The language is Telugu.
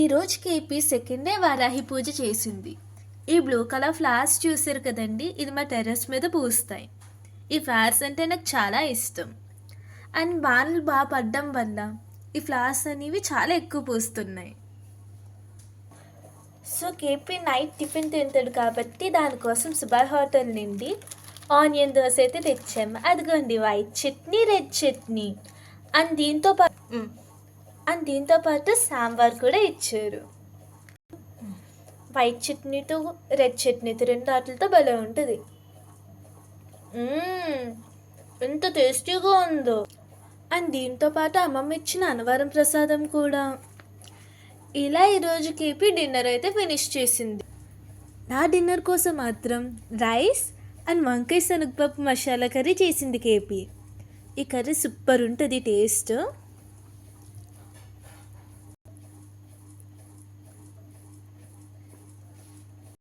ఈరోజు KP second day Varahi puja చేసింది. ఈ బ్లూ కలర్ ఫ్లవర్స్ చూసారు కదండి? ఇది మా టెర్రస్ మీద పూస్తాయి. ఈ ఫ్లవర్స్ అంటే నాకు చాలా ఇష్టం. అండ్ వానలు బాగా పడ్డం వల్ల ఈ ఫ్లవర్స్ అనేవి చాలా ఎక్కువ పూస్తున్నాయి. సో కేపీ నైట్ టిఫిన్ తింటాడు కాబట్టి దానికోసం సుబాయ్ హోటల్ నుండి ఆనియన్ దోశ అయితే తెచ్చాము. అదిగోండి white chutney red chutney. And దీంతో పాటు అండ్ దీంతో పాటు సాంబార్ కూడా ఇచ్చారు. వైట్ చట్నీతో రెడ్ చట్నీతో రెండు వాటితో భలే ఉంటుంది. ఎంత టేస్టీగా ఉందో. అండ్ దీంతో పాటు అమ్మమ్మ ఇచ్చిన అన్నవరం ప్రసాదం కూడా. ఇలా ఈరోజు కేపీ డిన్నర్ అయితే ఫినిష్ చేసింది. నా డిన్నర్ కోసం మాత్రం రైస్ అండ్ వంకాయ శనగపప్పు మసాలా కర్రీ చేసింది కేపీ. ఈ కర్రీ సూపర్ ఉంటుంది టేస్ట్.